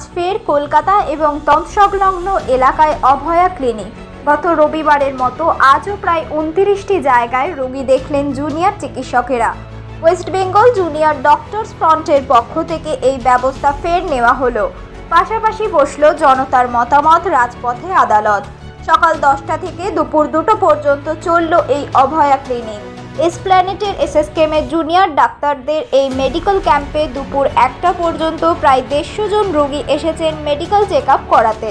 আজ ফের কলকাতা এবং তৎসংলগ্ন এলাকায় অভয়া ক্লিনিক। গত রবিবারের মতো আজও প্রায় উনত্রিশটি জায়গায় রোগী দেখলেন জুনিয়র চিকিৎসকেরা। ওয়েস্ট বেঙ্গল জুনিয়র ডক্টরস ফ্রন্টের পক্ষ থেকে এই ব্যবস্থা ফের নেওয়া হলো। পাশাপাশি বসল জনতার মতামত, রাজপথে আদালত। সকাল দশটা থেকে দুপুর দুটো পর্যন্ত চলল এই অভয়া ক্লিনিক। এসপ্ল্যানেটের এসএসকেমের জুনিয়র ডাক্তারদের এই মেডিকেল ক্যাম্পে দুপুর একটা পর্যন্ত প্রায় দেড়শো জন রোগী এসেছেন মেডিকেল চেক আপ করাতে।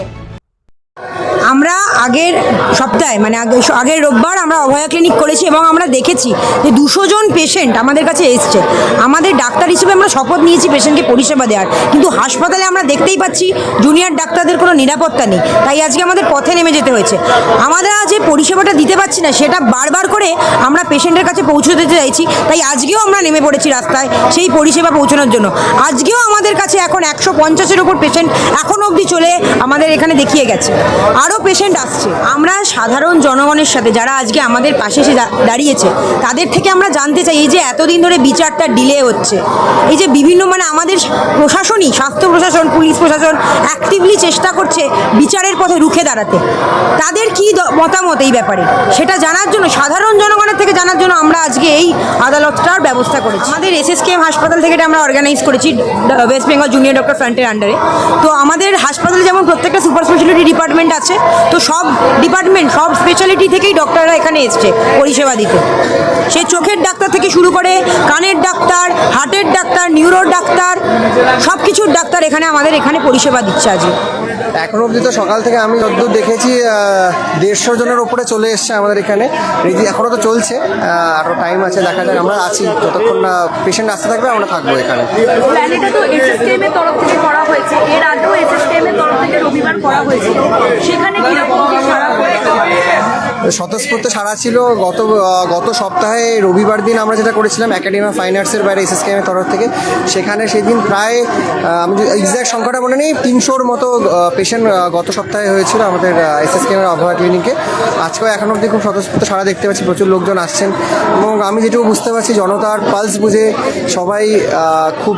আমরা আগের সপ্তাহে মানে আগে, আগের রোববার আমরা অভয়া ক্লিনিক করেছি এবং আমরা দেখেছি যে দুশো জন পেশেন্ট আমাদের কাছে এসছে। আমাদের ডাক্তার হিসেবে আমরা শপথ নিয়েছি পেশেন্টকে পরিষেবা দেওয়ার। কিন্তু হাসপাতালে আমরা দেখতেই পাচ্ছি জুনিয়র ডাক্তারদের কোনো নিরাপত্তা নেই। তাই আজকে আমাদের পথে নেমে যেতে হয়েছে। আমরা যে পরিষেবাটা দিতে পারছি না, সেটা বারবার করে আমরা পেশেন্টের কাছে পৌঁছে দিতে চাইছি। তাই আজকেও আমরা নেমে পড়েছি রাস্তায় সেই পরিষেবা পৌঁছানোর জন্য। আজকেও আমাদের কাছে এখন একশো পঞ্চাশের ওপর পেশেন্ট এখনও অবধি চলে আমাদের এখানে দেখিয়ে গেছে। আরও পেশেন্ট আসছে। আমরা সাধারণ জনগণের সাথে, যারা আজকে আমাদের পাশে এসে দাঁড়িয়েছে, তাদের থেকে আমরা জানতে চাই, এই যে এতদিন ধরে বিচারটা ডিলে হচ্ছে, এই যে বিভিন্ন মানে আমাদের প্রশাসনই, স্বাস্থ্য প্রশাসন, পুলিশ প্রশাসন অ্যাক্টিভলি চেষ্টা করছে বিচারের পথে রুখে দাঁড়াতে। তাদের কি মতামত এই ব্যাপারে? সেটা জানার জন্য, সাধারণ জনগণের থেকে জানার জন্য আমরা আজকে এই আদালতটার ব্যবস্থা করেছি। আমাদের এসএসকেএম হাসপাতাল থেকে এটা আমরা অর্গানাইজ করেছি ওয়েস্ট বেঙ্গল জুনিয়র ডক্টর ফ্রন্টের আন্ডারে তো আমাদের হাসপাতালে যেমন প্রত্যেকটা সুপার স্পেশালিটি ডিপার্টমেন্ট আছে তো সব ডিপার্টমেন্ট সব স্পেশালিটি থেকেই ডক্টররা এখানে এসছে পরিষেবা দিতে। সে চোখের ডাক্তার থেকে শুরু করে কানের ডাক্তার হার্টের ডাক্তার নিউরোর ডাক্তার সব কিছুর ডাক্তার এখানে আমাদের এখানে পরিষেবা দিচ্ছে আজকে। এখন অবধি তো সকাল থেকে আমি যতদূর দেখেছি দেড়শো জনের ওপরে চলে এসছে আমাদের এখানে। রীতি এখনও তো চলছে আরও টাইম আছে, দেখা যাক, আমরা আছি। যতক্ষণ না পেশেন্ট আসতে থাকবে, আমরা থাকব এখানে। সেখানে কীরকম কি সারা হয়েছে স্বতঃস্ফূর্ত সারা ছিল। গত গত সপ্তাহে রবিবার দিন আমরা যেটা করেছিলাম একাডেমি অফ ফাইন আর্টসের বাইরে এসএসকেএমের তরফ থেকে, সেখানে সেদিন প্রায় আমি এক্স্যাক্ট সংখ্যাটা মনে নেই, তিনশোর মতো পেশেন্ট গত সপ্তাহে হয়েছিল আমাদের এসএসকেএমের অভয়া ক্লিনিকে আজকেও এখন অবধি খুব স্বতঃস্ফূর্ত সারা দেখতে পাচ্ছি, প্রচুর লোকজন আসছেন এবং আমি যেটুকু বুঝতে পারছি, জনতার পালস বুঝে সবাই খুব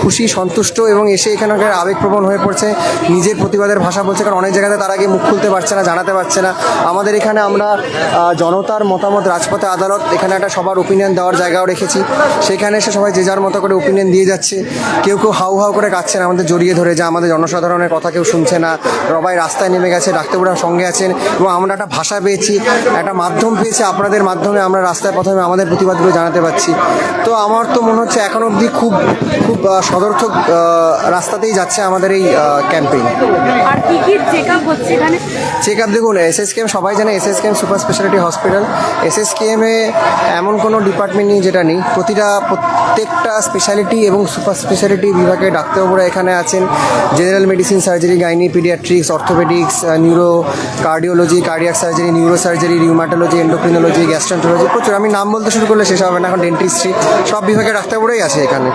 খুশি, সন্তুষ্ট এবং এসে এখানকার আবেগপ্রবণ হয়ে পড়ছে। নিজের প্রতিবাদের ভাষা বলছে, কারণ অনেক জায়গাতে তারা গিয়ে মুখ খুলতে পারছে না, জানাতে পারছে না। আমাদের এখানে আমরা জনতার মতামত রাজপথে আদালত এখানে একটা সবার ওপিনিয়ন দেওয়ার জায়গাও রেখেছি। সেখানে এসে সবাই যে যার মতো করে ওপিনিয়ন দিয়ে যাচ্ছে কেউ কেউ হাউ হাউ করে কাচ্ছে না আমাদের জড়িয়ে ধরে যে আমাদের জনসাধারণের কথা কেউ শুনছে না। সবাই রাস্তায় নেমে গেছে ডাক্তারবাবুরা সঙ্গে আছেন এবং আমরা একটা ভাষা পেয়েছি একটা মাধ্যম পেয়েছি আপনাদের মাধ্যমে আমরা রাস্তায় প্রথমে আমাদের প্রতিবাদগুলো জানাতে পারছি। তো আমার তো মনে হচ্ছে এখন অবধি খুব খুব সদর্থক রাস্তাতেই যাচ্ছে আমাদের এই ক্যাম্পেইন কি কি চেক আপ হচ্ছে এখানে? চেক আপ দেখুন এসএসকেএম সবাই জানে এসএসকেএম সুপার স্পেশালিটি হসপিটাল। এসএসকেএমে এমন কোনো ডিপার্টমেন্ট নেই যেটা নেই। প্রতিটা, প্রত্যেকটা স্পেশালিটি এবং সুপার স্পেশালিটি বিভাগে ডাক্তারবাবুরা এখানে আছেন। General medicine surgery, gynae, paediatrics, orthopaedics neuro cardiology cardiac surgery neuro surgery rheumatology endocrinology gastroenterology প্রচুর। আমি নাম বলতে শুরু করলে শেষ হবে না, এখন ডেন্টিস্ট্রি সব বিভাগে ডাক্তারবাবুরাই আছে এখানে।